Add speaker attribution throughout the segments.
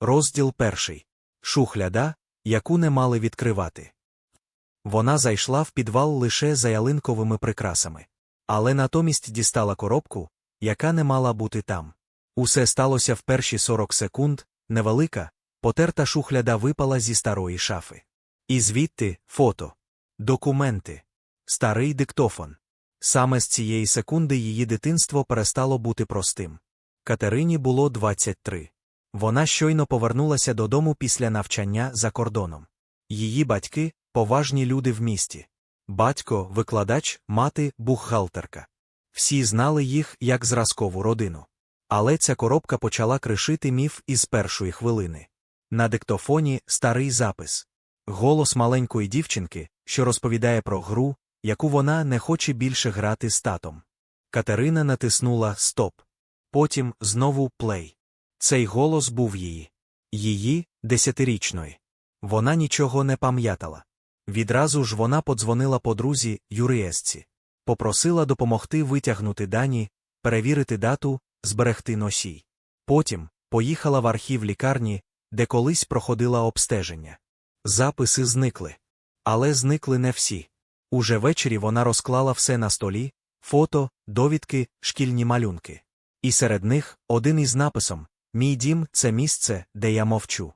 Speaker 1: Розділ перший. Шухляда, яку не мали відкривати. Вона зайшла в підвал лише за ялинковими прикрасами. Але натомість дістала коробку, яка не мала бути там. Усе сталося в перші 40 секунд, невелика, потерта шухляда випала зі старої шафи. І звідти фото, документи, старий диктофон. Саме з цієї секунди її дитинство перестало бути простим. Катерині було 23. Вона щойно повернулася додому після навчання за кордоном. Її батьки поважні люди в місті. Батько, викладач, мати, бухгалтерка. Всі знали їх як зразкову родину. Але ця коробка почала кришити міф із першої хвилини. На диктофоні старий запис. Голос маленької дівчинки, що розповідає про гру, яку вона не хоче більше грати з татом. Катерина натиснула Стоп. Потім знову плей. Цей голос був її. Її десятирічної. Вона нічого не пам'ятала. Відразу ж вона подзвонила подрузі юриєсці. Попросила допомогти витягнути дані, перевірити дату, зберегти носій. Потім поїхала в архів лікарні, де колись проходила обстеження. Записи зникли. Але зникли не всі. Уже ввечері вона розклала все на столі фото, довідки, шкільні малюнки. І серед них один із написом Мій дім це місце, де я мовчу.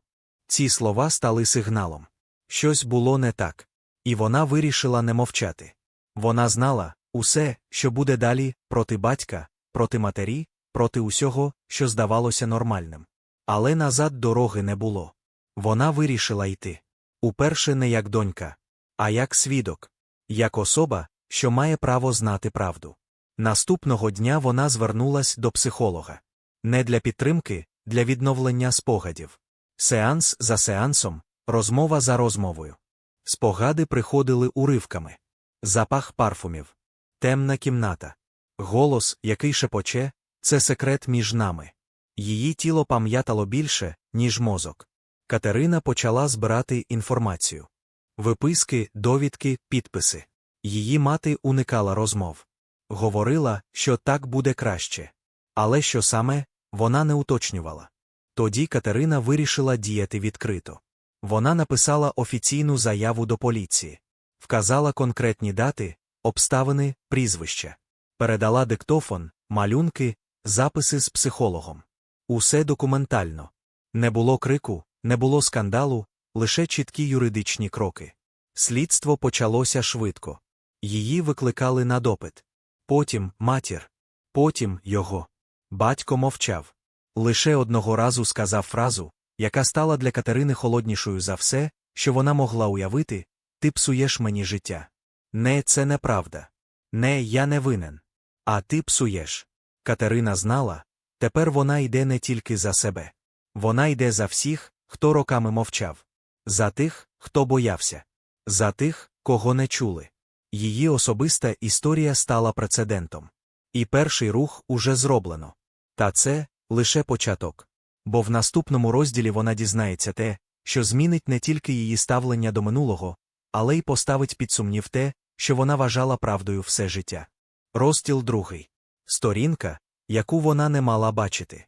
Speaker 1: Ці слова стали сигналом. Щось було не так. І вона вирішила не мовчати. Вона знала усе, що буде далі, проти батька, проти матері, проти усього, що здавалося нормальним. Але назад дороги не було. Вона вирішила йти. Уперше не як донька, а як свідок, як особа, що має право знати правду. Наступного дня вона звернулась до психолога. Не для підтримки, для відновлення спогадів. Сеанс за сеансом, розмова за розмовою. Спогади приходили уривками. Запах парфумів, темна кімната, голос, який шепоче, це секрет між нами. Її тіло пам'ятало більше, ніж мозок. Катерина почала збирати інформацію. Виписки, довідки, підписи. Її мати уникала розмов. Говорила, що так буде краще. Але що саме, вона не уточнювала. Тоді Катерина вирішила діяти відкрито. Вона написала офіційну заяву до поліції, вказала конкретні дати, обставини, прізвища, передала диктофон, малюнки, записи з психологом. Усе документально. Не було крику, не було скандалу, лише чіткі юридичні кроки. Слідство почалося швидко. Її викликали на допит. Потім матір. Потім його. Батько мовчав. Лише одного разу сказав фразу, яка стала для Катерини холоднішою за все, що вона могла уявити ти псуєш мені життя. Не, це неправда. Не, я не винен. А ти псуєш. Катерина знала, тепер вона йде не тільки за себе. Вона йде за всіх, хто роками мовчав. За тих, хто боявся. За тих, кого не чули. Її особиста історія стала прецедентом. І перший рух уже зроблено. Та це лише початок. Бо в наступному розділі вона дізнається те, що змінить не тільки її ставлення до минулого, але й поставить під сумнів те, що вона вважала правдою все життя. Розділ другий. Сторінка, яку вона не мала бачити.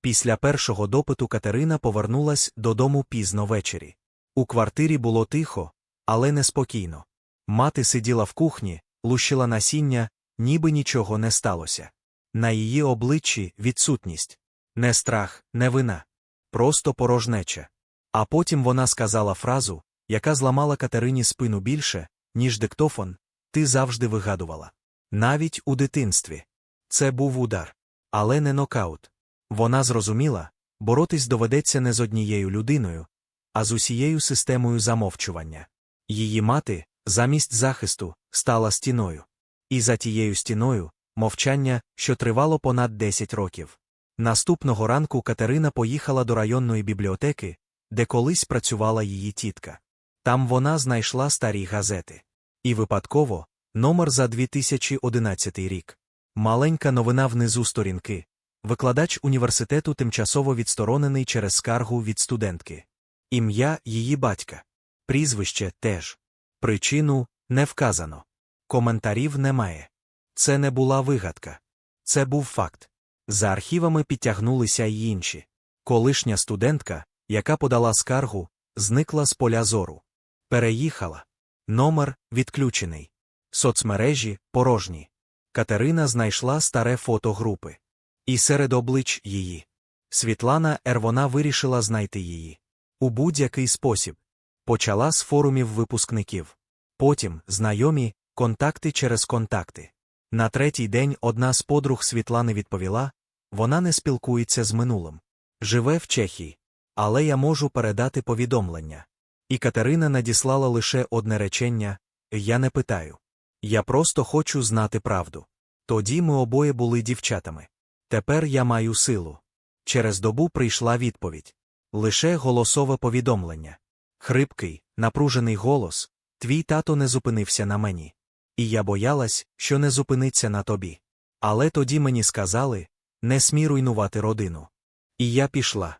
Speaker 1: Після першого допиту Катерина повернулась додому пізно ввечері. У квартирі було тихо, але неспокійно. Мати сиділа в кухні, лущила насіння, ніби нічого не сталося. На її обличчі відсутність. Не страх, не вина. Просто порожнеча. А потім вона сказала фразу, яка зламала Катерині спину більше, ніж диктофон, ти завжди вигадувала. Навіть у дитинстві. Це був удар. Але не нокаут. Вона зрозуміла, боротись доведеться не з однією людиною, а з усією системою замовчування. Її мати, замість захисту, стала стіною. І за тією стіною мовчання, що тривало понад 10 років. Наступного ранку Катерина поїхала до районної бібліотеки, де колись працювала її тітка. Там вона знайшла старі газети. І випадково номер за 2011 рік. Маленька новина внизу сторінки. Викладач університету тимчасово відсторонений через скаргу від студентки. Ім'я її батька. Прізвище теж. Причину не вказано. Коментарів немає. Це не була вигадка. Це був факт. За архівами підтягнулися й інші. Колишня студентка, яка подала скаргу, зникла з поля зору. Переїхала. Номер відключений. Соцмережі порожні. Катерина знайшла старе фото групи. І серед облич її. Світлана Р. Вона вирішила знайти її. У будь-який спосіб. Почала з форумів випускників. Потім знайомі, контакти через контакти. На третій день одна з подруг Світлани відповіла вона не спілкується з минулим. Живе в Чехії. Але я можу передати повідомлення. І Катерина надіслала лише одне речення Я не питаю. Я просто хочу знати правду. Тоді ми обоє були дівчатами. Тепер я маю силу. Через добу прийшла відповідь лише голосове повідомлення. Хрипкий, напружений голос Твій тато не зупинився на мені. І я боялась, що не зупиниться на тобі. Але тоді мені сказали не смій руйнувати родину. І я пішла.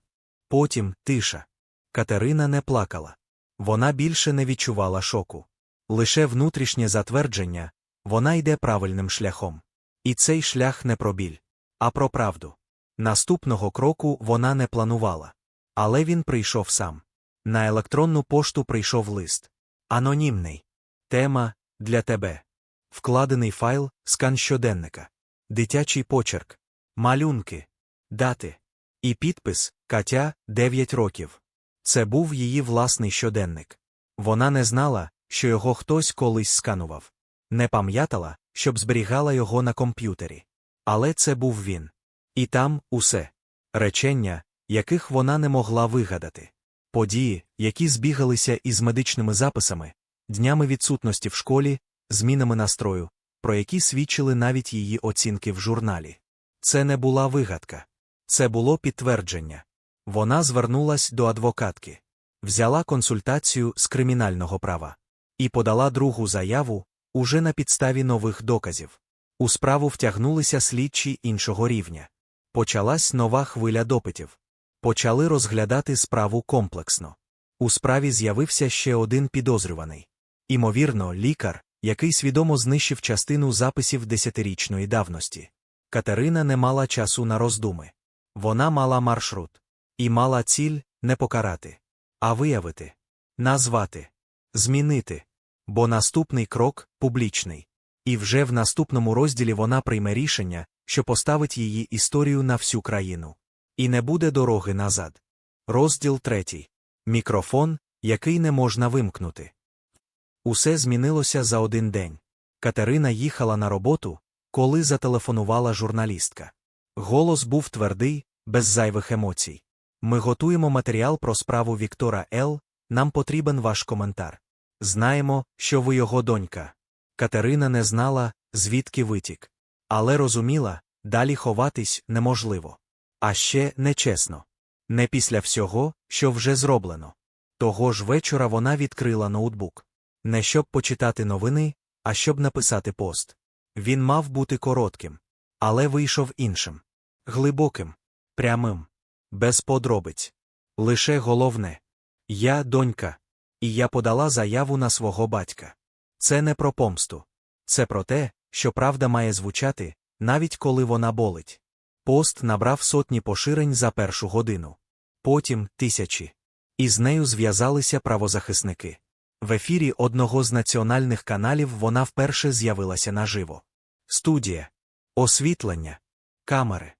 Speaker 1: Потім тиша. Катерина не плакала. Вона більше не відчувала шоку. Лише внутрішнє затвердження вона йде правильним шляхом. І цей шлях не про біль, а про правду. Наступного кроку вона не планувала. Але він прийшов сам. На електронну пошту прийшов лист. Анонімний. Тема для тебе. Вкладений файл, скан щоденника. Дитячий почерк. Малюнки. Дати. І підпис Катя 9 років. Це був її власний щоденник. Вона не знала, що його хтось колись сканував. Не пам'ятала, щоб зберігала його на комп'ютері. Але це був він. І там усе. Речення, яких вона не могла вигадати. Події, які збігалися із медичними записами, днями відсутності в школі, змінами настрою, про які свідчили навіть її оцінки в журналі. Це не була вигадка. Це було підтвердження. Вона звернулась до адвокатки, взяла консультацію з кримінального права і подала другу заяву уже на підставі нових доказів. У справу втягнулися слідчі іншого рівня. Почалась нова хвиля допитів. Почали розглядати справу комплексно. У справі з'явився ще один підозрюваний. Імовірно, лікар, який свідомо знищив частину записів десятирічної давності. Катерина не мала часу на роздуми. Вона мала маршрут. І мала ціль не покарати, а виявити, назвати, змінити. Бо наступний крок публічний. І вже в наступному розділі вона прийме рішення, що поставить її історію на всю країну. І не буде дороги назад. Розділ третій. Мікрофон, який не можна вимкнути. Усе змінилося за один день. Катерина їхала на роботу, коли зателефонувала журналістка. Голос був твердий, без зайвих емоцій. Ми готуємо матеріал про справу Віктора Л. Нам потрібен ваш коментар. Знаємо, що ви його донька. Катерина не знала, звідки витік. Але розуміла, далі ховатись неможливо. А ще нечесно. Не після всього, що вже зроблено. Того ж вечора вона відкрила ноутбук. Не щоб почитати новини, а щоб написати пост. Він мав бути коротким, але вийшов іншим. Глибоким, прямим, без подробиць. Лише головне я донька, і я подала заяву на свого батька. Це не про помсту. Це про те, що правда має звучати, навіть коли вона болить. Пост набрав сотні поширень за першу годину. Потім тисячі. І з нею зв'язалися правозахисники. В ефірі одного з національних каналів вона вперше з'явилася наживо. Студія, освітлення, камери,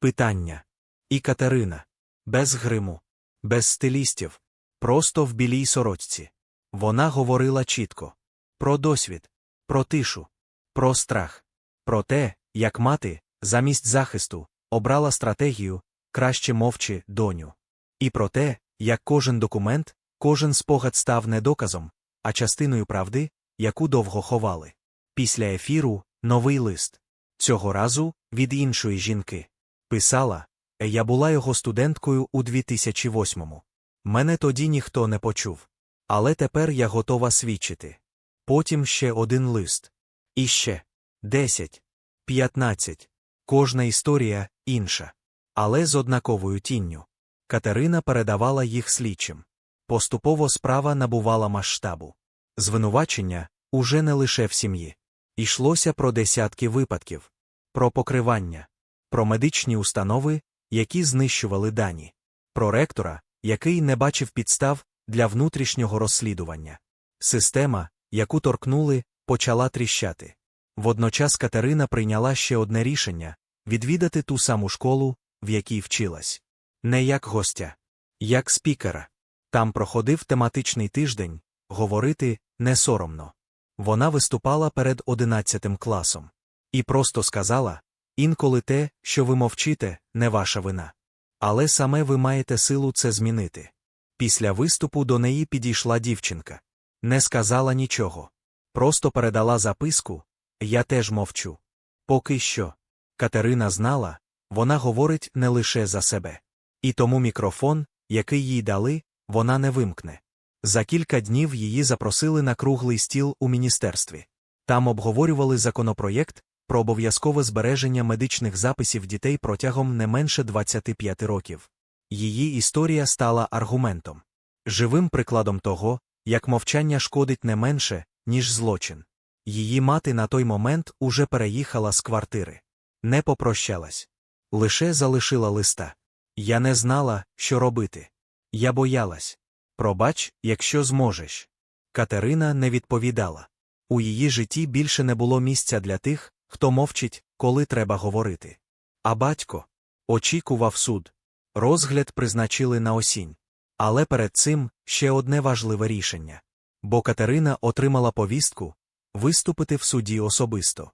Speaker 1: питання. І Катерина. Без гриму, без стилістів, просто в білій сорочці. Вона говорила чітко про досвід, про тишу, про страх, про те, як мати, замість захисту, обрала стратегію краще мовчи, доню. І про те, як кожен документ, кожен спогад став не доказом, а частиною правди, яку довго ховали. Після ефіру новий лист. Цього разу від іншої жінки. Писала Я була його студенткою у 2008-му. Мене тоді ніхто не почув. Але тепер я готова свідчити. Потім ще один лист. І ще десять, п'ятнадцять. Кожна історія інша. Але з однаковою тінню. Катерина передавала їх слідчим. Поступово справа набувала масштабу. Звинувачення уже не лише в сім'ї. Йшлося про десятки випадків, про покривання, про медичні установи, які знищували дані, Проректора, який не бачив підстав для внутрішнього розслідування. Система, яку торкнули, почала тріщати. Водночас Катерина прийняла ще одне рішення відвідати ту саму школу, в якій вчилась. Не як гостя, як спікера. Там проходив тематичний тиждень, говорити не соромно. Вона виступала перед одинадцятим класом. І просто сказала інколи те, що ви мовчите, не ваша вина. Але саме ви маєте силу це змінити. Після виступу до неї підійшла дівчинка. Не сказала нічого. Просто передала записку Я теж мовчу. Поки що. Катерина знала, вона говорить не лише за себе. І тому мікрофон, який їй дали, вона не вимкне. За кілька днів її запросили на круглий стіл у міністерстві. Там обговорювали законопроєкт про обов'язкове збереження медичних записів дітей протягом не менше 25 років. Її історія стала аргументом, живим прикладом того, як мовчання шкодить не менше, ніж злочин. Її мати на той момент уже переїхала з квартири. Не попрощалась. Лише залишила листа. Я не знала, що робити. Я боялась. Пробач, якщо зможеш. Катерина не відповідала. У її житті більше не було місця для тих, хто мовчить, коли треба говорити. А батько очікував суд. Розгляд призначили на осінь. Але перед цим ще одне важливе рішення. Бо Катерина отримала повістку виступити в суді особисто.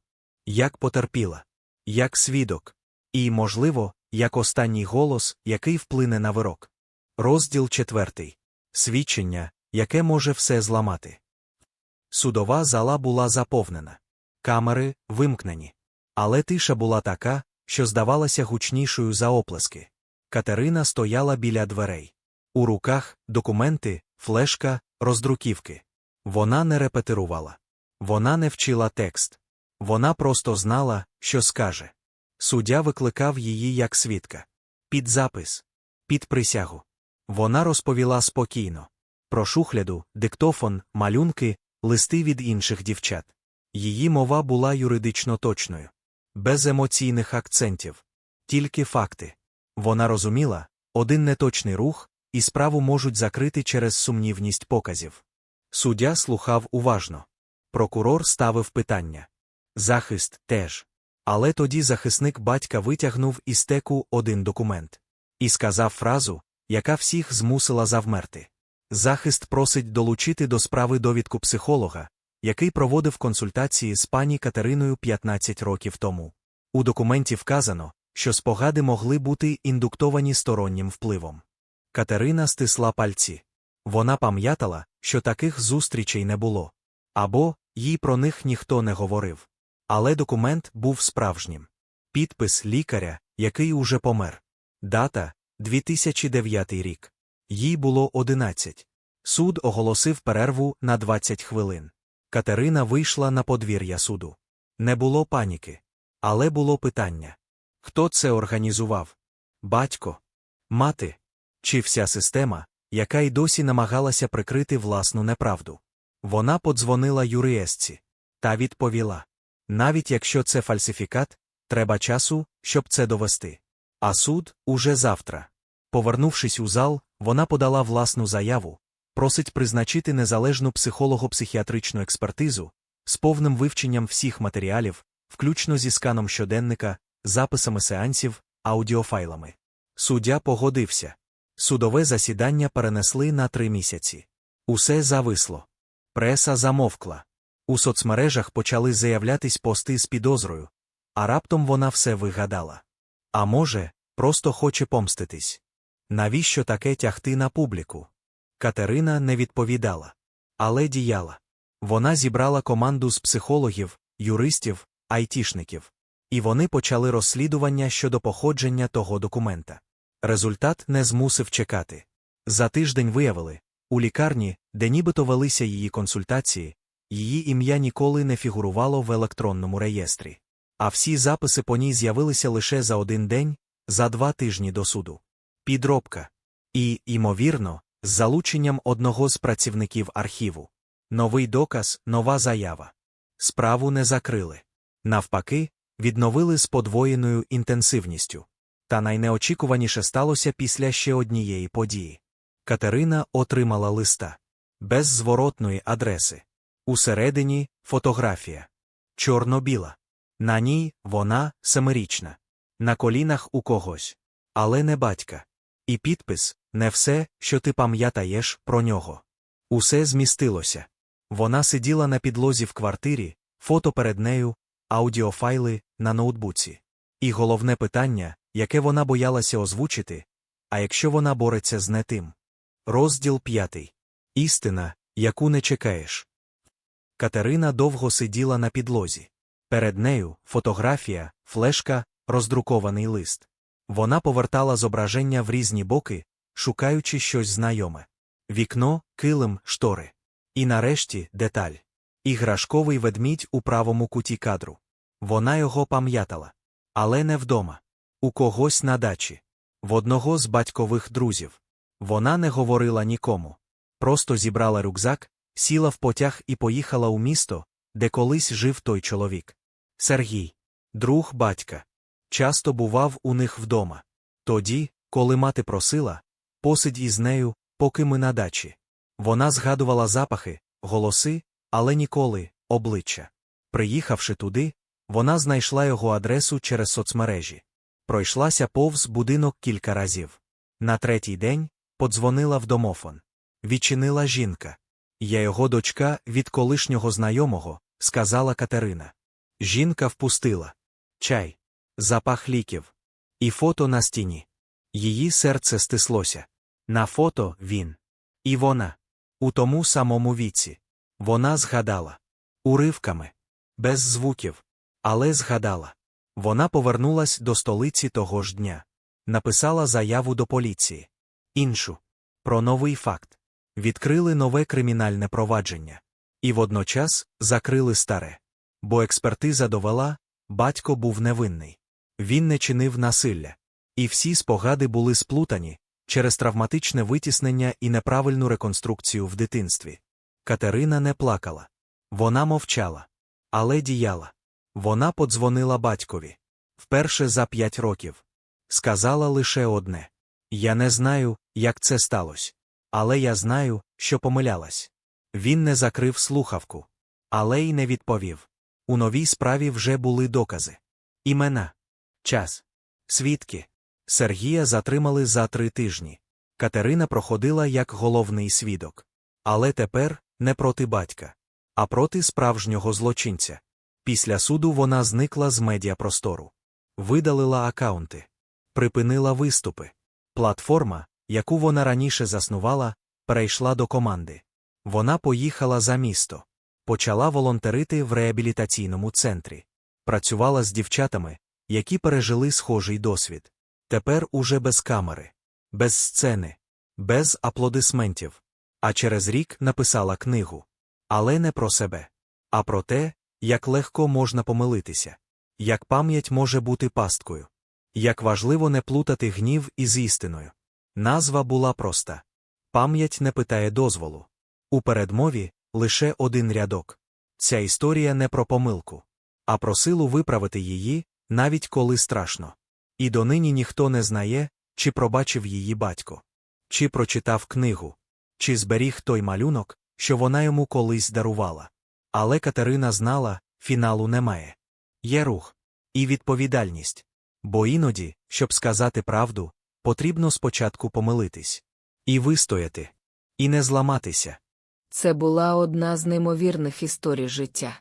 Speaker 1: Як потерпіла, як свідок, і, можливо, як останній голос, який вплине на вирок. Розділ четвертий. Свідчення, яке може все зламати. Судова зала була заповнена. Камери вимкнені. Але тиша була така, що здавалася гучнішою за оплески. Катерина стояла біля дверей. У руках документи, флешка, роздруківки. Вона не репетирувала. Вона не вчила текст. Вона просто знала, що скаже. Суддя викликав її як свідка. Під запис, під присягу. Вона розповіла спокійно. Про шухляду, диктофон, малюнки, листи від інших дівчат. Її мова була юридично точною, без емоційних акцентів, тільки факти. Вона розуміла, один неточний рух, і справу можуть закрити через сумнівність показів. Суддя слухав уважно. Прокурор ставив питання. Захист теж. Але тоді захисник батька витягнув із теку один документ і сказав фразу, яка всіх змусила завмерти. Захист просить долучити до справи довідку психолога, який проводив консультації з пані Катериною 15 років тому. У документі вказано, що спогади могли бути індуктовані стороннім впливом. Катерина стисла пальці. Вона пам'ятала, що таких зустрічей не було. Або їй про них ніхто не говорив. Але документ був справжнім. Підпис лікаря, який уже помер. Дата 2009 рік. Їй було 11. Суд оголосив перерву на 20 хвилин. Катерина вийшла на подвір'я суду. Не було паніки. Але було питання хто це організував? Батько, мати, чи вся система, яка й досі намагалася прикрити власну неправду. Вона подзвонила юриестці та відповіла навіть якщо це фальсифікат, треба часу, щоб це довести. А суд уже завтра. Повернувшись у зал, вона подала власну заяву, просить призначити незалежну психолого-психіатричну експертизу з повним вивченням всіх матеріалів, включно зі сканом щоденника, записами сеансів, аудіофайлами. Суддя погодився. Судове засідання перенесли на три місяці. Усе зависло. Преса замовкла. У соцмережах почали заявлятись пости з підозрою, а раптом вона все вигадала. А може, просто хоче помститись. Навіщо таке тягти на публіку? Катерина не відповідала, але діяла. Вона зібрала команду з психологів, юристів, айтішників. І вони почали розслідування щодо походження того документа. Результат не змусив чекати. За тиждень виявили у лікарні, де нібито велися її консультації, її ім'я ніколи не фігурувало в електронному реєстрі. А всі записи по ній з'явилися лише за один день, за два тижні до суду. Підробка. І, ймовірно, з залученням одного з працівників архіву. Новий доказ, нова заява. Справу не закрили. Навпаки, відновили з подвоєною інтенсивністю. Та найнеочікуваніше сталося після ще однієї події. Катерина отримала листа без зворотної адреси. Усередині фотографія. Чорно-біла. На ній вона семирічна. На колінах у когось. Але не батька. І підпис не все, що ти пам'ятаєш про нього. Усе змістилося. Вона сиділа на підлозі в квартирі, фото перед нею, аудіофайли на ноутбуці. І головне питання, яке вона боялася озвучити, а якщо вона бореться з не тим. Розділ п'ятий. Істина, яку не чекаєш. Катерина довго сиділа на підлозі. Перед нею фотографія, флешка, роздрукований лист. Вона повертала зображення в різні боки, шукаючи щось знайоме. Вікно, килим, штори. І нарешті деталь. Іграшковий ведмідь у правому куті кадру. Вона його пам'ятала. Але не вдома. У когось на дачі. В одного з батькових друзів. Вона не говорила нікому. Просто зібрала рюкзак, сіла в потяг і поїхала у місто, де колись жив той чоловік. Сергій, друг батька. Часто бував у них вдома. Тоді, коли мати просила, посидь із нею, поки ми на дачі. Вона згадувала запахи, голоси, але ніколи обличчя. Приїхавши туди, вона знайшла його адресу через соцмережі. Пройшлася повз будинок кілька разів. На третій день подзвонила в домофон. Відчинила жінка. Я його дочка від колишнього знайомого, сказала Катерина. Жінка впустила чай, запах ліків. І фото на стіні. Її серце стислося. На фото він. І вона. У тому самому віці. Вона згадала. Уривками. Без звуків. Але згадала. Вона повернулась до столиці того ж дня. Написала заяву до поліції. Іншу. Про новий факт. Відкрили нове кримінальне провадження. І водночас закрили старе. Бо експертиза довела, батько був невинний. Він не чинив насилля. І всі спогади були сплутані через травматичне витіснення і неправильну реконструкцію в дитинстві. Катерина не плакала. Вона мовчала. Але діяла. Вона подзвонила батькові. Вперше за п'ять років. Сказала лише одне Я не знаю, як це сталося. Але я знаю, що помилялась. Він не закрив слухавку. Але й не відповів. У новій справі вже були докази. Імена. Час. Свідки. Сергія затримали за три тижні. Катерина проходила як головний свідок. Але тепер не проти батька, а проти справжнього злочинця. Після суду вона зникла з медіапростору. Видалила акаунти, припинила виступи. Платформа, яку вона раніше заснувала, перейшла до команди. Вона поїхала за місто, почала волонтерити в реабілітаційному центрі, працювала з дівчатами, які пережили схожий досвід. Тепер уже без камери, без сцени, без аплодисментів. А через рік написала книгу. Але не про себе, а про те, як легко можна помилитися, як пам'ять може бути пасткою, як важливо не плутати гнів із істиною. Назва була проста пам'ять не питає дозволу. У передмові лише один рядок. Ця історія не про помилку, а про силу виправити її, навіть коли страшно. І донині ніхто не знає, чи пробачив її батько, чи прочитав книгу, чи зберіг той малюнок, що вона йому колись дарувала. Але Катерина знала, фіналу немає. Є рух і відповідальність. Бо іноді, щоб сказати правду, потрібно спочатку помилитись, і вистояти, і не зламатися.
Speaker 2: Це була одна з неймовірних історій життя.